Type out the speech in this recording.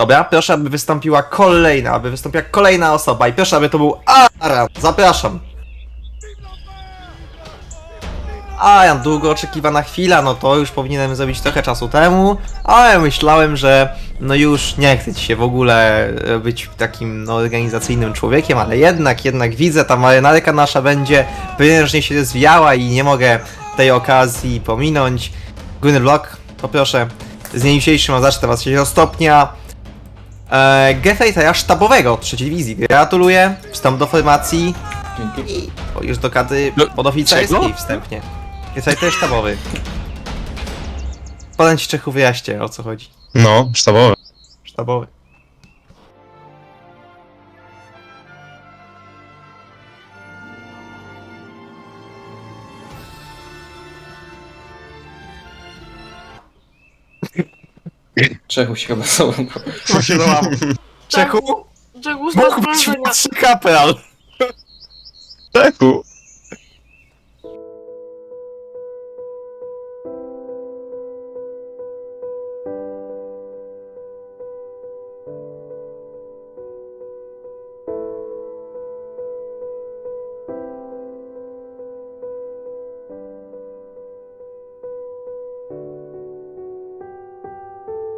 Dobra, proszę, aby wystąpiła kolejna, aby wystąpiła kolejna osoba i proszę, aby to był Aran. Zapraszam. A, długo oczekiwana chwila, no to już powinienem zrobić trochę czasu temu, ale myślałem, że no już nie chcę ci się w ogóle e, być takim no, organizacyjnym człowiekiem, ale jednak, jednak widzę, ta marynarka nasza będzie prężnie się rozwijała i nie mogę tej okazji pominąć. Górny blok, poproszę, z dniem dzisiejszym o zacznę was się stopnia. E, Gefejtera sztabowego trzeciej dywizji. Gratuluję, wstęp do formacji Dzięki. o, już do kadry No, podoficerskiej czego? wstępnie. Gefejter sztabowy. Podam ci Czechu wyjaśnię o co chodzi. No, sztabowe. Sztabowy. Czechu się chyba sobą. Co się dołam? Czechu? Czego Mógł być sprężenia? młodszy kapral. Czechu.